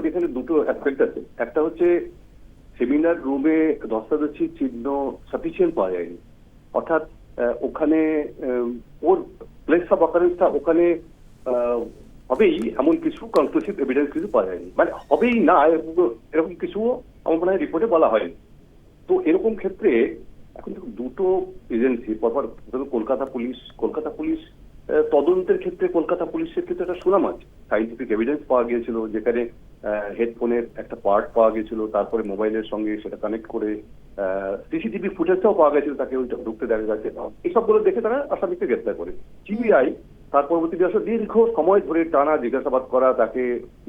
এখানে দুটো অ্যাসপেক্ট আছে। একটা হচ্ছে সেমিনার রুমে দস্তাবেজি চিহ্ন সাফিসিয়েন্ট পাওয়া যায়নি। অর্থাৎ ওখানে ওর প্লেস অফ অকারেন্সটা ওখানে হবেই এমন কিছু কনক্লুসিভ এভিডেন্স কিছু পাওয়া যায়নি। মানে হবেই না, এরকম- কিছু আমার মনে হয় রিপোর্টে বলা হয়নি। তো এরকম ক্ষেত্রে এখন দুটো এজেন্সি পরপর কলকাতা পুলিশ কলকাতা পুলিশ তদন্তের ক্ষেত্রে কলকাতা পুলিশের ক্ষেত্রে একটা সুনাম আছে। সাইন্টিফিক এভিডেন্স পাওয়া গিয়েছিল, যেখানে হেডফোনের একটা পার্ট পাওয়া গেছিল, তারপরে মোবাইলের সঙ্গে সেটা কানেক্ট করে সিসিটিভি ফুটেজটাও পাওয়া গেছিল, তাকে ওইটা ঢুকতে দেখা যাচ্ছে। এইসবগুলো দেখে তারা আসামিকে গ্রেপ্তার করে। সিবিআই তার পরবর্তী বছর দীর্ঘ সময় ধরে টানা জিজ্ঞাসাবাদ করা, তাকে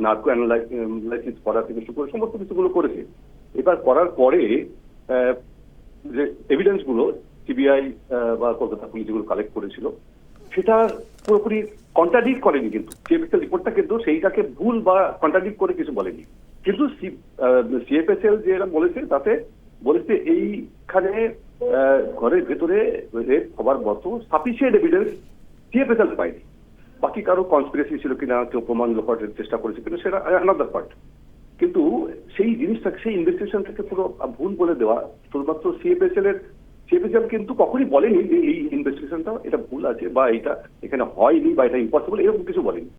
নার্কো অ্যানালাইসিস করা থেকে শুরু করে সমস্ত কিছুগুলো করেছে। এবার করার পরে যে এভিডেন্সগুলো সিবিআই বা কলকাতা পুলিশ যেগুলো কালেক্ট করেছিল সেটা পুরোপুরি কন্ট্রাডিক্ট করেনি কিন্তু। সিএফএসএল রিপোর্টটা কিন্তু সেইটাকে ভুল বা কন্ট্রাডিক্ট করে কিছু বলেনি। কিন্তু সিএফএসএল যে এরা বলেছে তাতে বলেছে এইখানে ঘরের ভেতরে রেপ হবার মতো সাফিসিয়েন্ট এভিডেন্স সিএফএসএল পায়নি। বাকি কারও কনস্পিরেসি ছিল কিনা, কেউ প্রমাণ লোপাটের চেষ্টা করেছে কিনা, সেটা আনাদার পার্ট কিন্তু সেই জিনিসটাকে, সেই ইনভেস্টিগেশনটাকে পুরো ভুল বলে দেওয়া, শুধুমাত্র সিএফএসএল এর সিএফএসএল কিন্তু কখনই বলেনি যে এই ইনভেস্টিগেশনটা এটা ভুল আছে বা এটা এখানে হয়নি বা এটা ইম্পসিবল এরকম কিছু বলেনি।